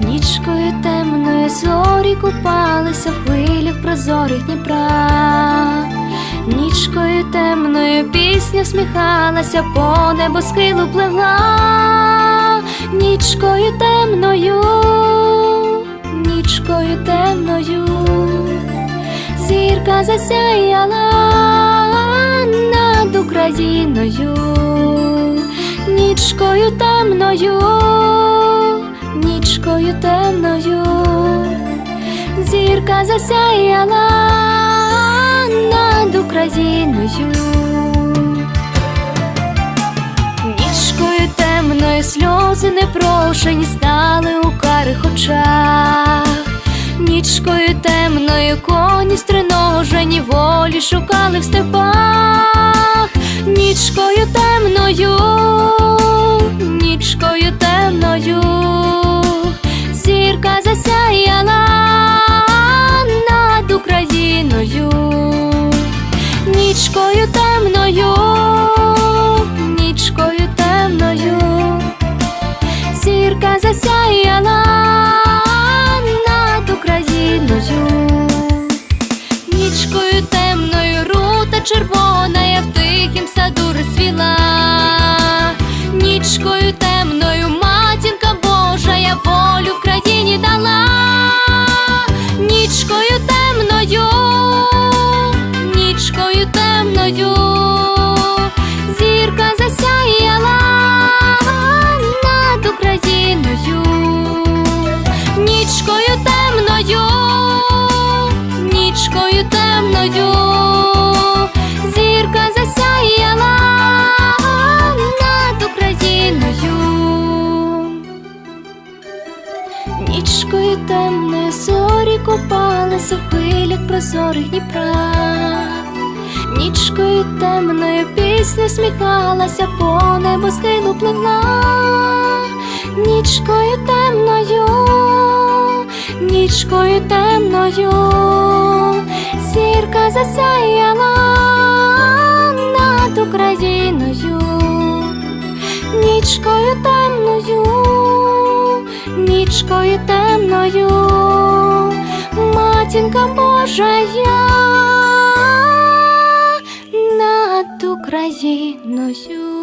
Нічкою темною зорі купалися в хвилях прозорих Дніпра. Нічкою темною пісня всміхалася, по небосхилу пливла. Нічкою темною, нічкою темною, зірка засяяла над Україною, нічкою темною, нічкою темною, зірка засяяла над Україною. Нічкою темною сльози непрошені стали у карих очах. Нічкою темною коні стриножені волі шукали в степах. Нічкою темною, червона, я в тихім саду розцвіла, нічкою темною матінка Божа, я волю в країні дала, нічкою темною нічкою темною, Нічкою темною зорі купалися в хвилях прозорих Дніпра. Нічкою темною пісня сміхалася, по небу схилу пливла. Нічкою темною, нічкою темною, зірка засяяла над Україною нічкою темною, нічкою темною, матінка Божа я над Україною.